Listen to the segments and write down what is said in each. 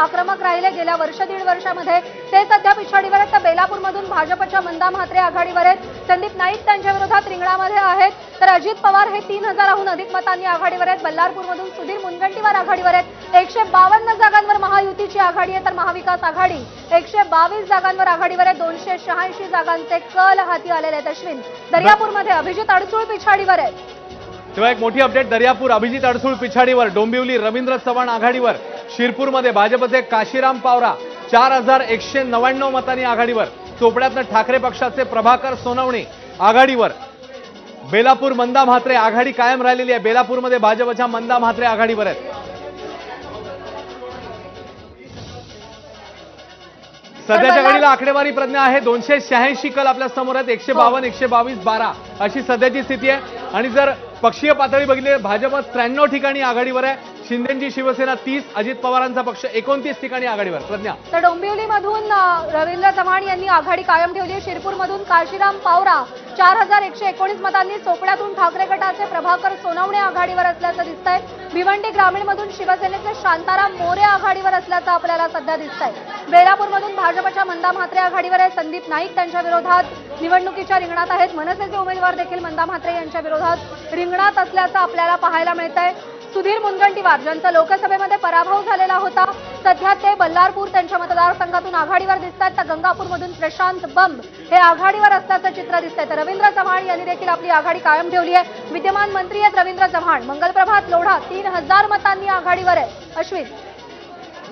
आक्रमक राहिले. गेल्या वर्ष दीड वर्षामध्ये ते सध्या पिछाडीवर आहेत. तर बेलापूरमधून भाजपच्या मंदा म्हात्रे आघाडीवर आहेत. संदीप नाईक त्यांच्या विरोधात रिंगणामध्ये आहेत. तर अजित पवार हे तीन हजाराहून अधिक मतांनी आघाडीवर आहेत. बल्लारपूरमधून सुधीर मुनगंटीवार आघाडीवर आहेत. एकशे बावन्न जागांवर महायुतीची आघाडी आहे. तर महाविकास आघाडी एकशे बावीस जागांवर आघाडीवर आहे. दोनशे शहाऐंशी जागांचे कल हाती आलेले आहेत. अश्विन दर्यापूरमध्ये अभिजित अडचूळ पिछाडीवर आहेत. तेव्हा एक मोठी अपडेट दर्यापूर अभिजित अडसूळ पिछाडीवर डोंबिवली रवींद्र चव्हाण आघाडीवर शिरपूरमध्ये भाजपचे काशीराम पावरा चार हजार एकशे नव्याण्णव मतांनी आघाडीवर चोपड्यातनं ठाकरे पक्षाचे प्रभाकर सोनवणे आघाडीवर. बेलापूर मंदा म्हात्रे आघाडी कायम राहिलेली आहे. बेलापूरमध्ये भाजपच्या मंदा म्हात्रे आघाडीवर आहेत. सध्याच्या घडीला आकडेवारी प्रज्ञा आहे. दोनशे शहाऐंशी कल आपल्यासमोर आहेत. एकशे बावन्न एकशे बावीस बारा अशी सध्याची स्थिती आहे. आणि जर पक्षीय पातळी बघितली भाजप त्र्याण्णव ठिकाणी आघाडीवर आहे. शिंदेची शिवसेना तीस अजित पवारांचा पक्ष एकोणतीस ठिकाणी आघाडीवर. प्रज्ञा. तर डोंबिवलीमधून रवींद्र चव्हाण यांनी आघाडी कायम ठेवली आहे. शिरपूरमधून काशीराम पावरा चार हजार एकशे एकोणीस मतांनी चोपड्यातून ठाकरे गटाचे प्रभाकर सोनवणे आघाडीवर असल्याचं दिसतंय. भिवंडी ग्रामीणमधून शिवसेनेचे शांताराम मोरे आघाडीवर असल्याचं आपल्याला सध्या दिसतंय. बेलापूरमधून भाजपच्या मंदा म्हात्रे आघाडीवर आहे. संदीप नाईक त्यांच्या विरोधात. निवडणुकीच्या रिंगणात आहेत. मनसेचे उमेदवार देखील मंदा म्हात्रे यांच्या विरोधात रिंगणात असल्याचं आपल्याला पाहायला मिळत आहे सुधीर मुनगंटीवार ज्यांचा लोकसभेमध्ये पराभव झालेला होता सध्या ते बल्लारपूर त्यांच्या मतदारसंघातून आघाडीवर दिसत आहेत तर गंगापूरमधून प्रशांत बंब हे आघाडीवर असल्याचं चित्र दिसतंय. तर रवींद्र चव्हाण यांनी देखील आपली आघाडी कायम ठेवली आहे. विद्यमान मंत्री आहेत रवींद्र चव्हाण. मंगलप्रभात लोढा तीन हजार मतांनी आघाडीवर आहे. अश्विन.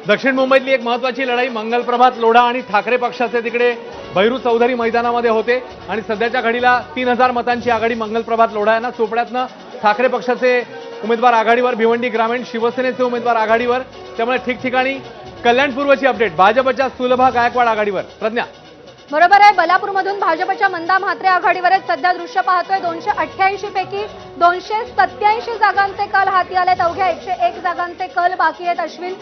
दक्षिण मुंबईतली एक महत्वाची लढाई मंगलप्रभात लोढा आणि ठाकरे पक्षाचे तिकडे. भैरू चौधरी मैदानामध्ये होते आणि सध्याच्या घडीला तीन हजार मतांची आघाडी मंगलप्रभात लोढा यांना चोपड्यातनं ठाकरे पक्षाचे उमेदवार आघाडीवर भिवंडी ग्रामीण शिवसेनेचे उमेदवार आघाडीवर. त्यामुळे ठिकठिकाणी कल्याणपूर्वची अपडेट भाजपच्या सुलभा गायकवाड आघाडीवर. प्रज्ञा. बरोबर आहे बलापूरमधून भाजपच्या मंदा म्हात्रे आघाडीवर सध्या दृश्य पाहतोय. दोनशे अठ्ठ्याऐंशी पैकी दोनशे सत्याऐंशी जागांचे कल हाती आलेत. अवघ्या एकशे एक जागांचे कल बाकी आहेत अश्विन.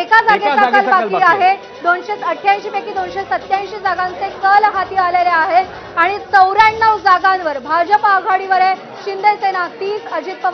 एका जागेचा कल बाकी आहे. आहे. दोनशे अठ्ठ्याऐंशी पैकी दोनशे सत्याऐंशी जागांचे कल हाती आलेले आहेत. आणि चौऱ्याण्णव जागांवर भाजप आघाडीवर आहे. शिंदे सेना तीस अजित पवार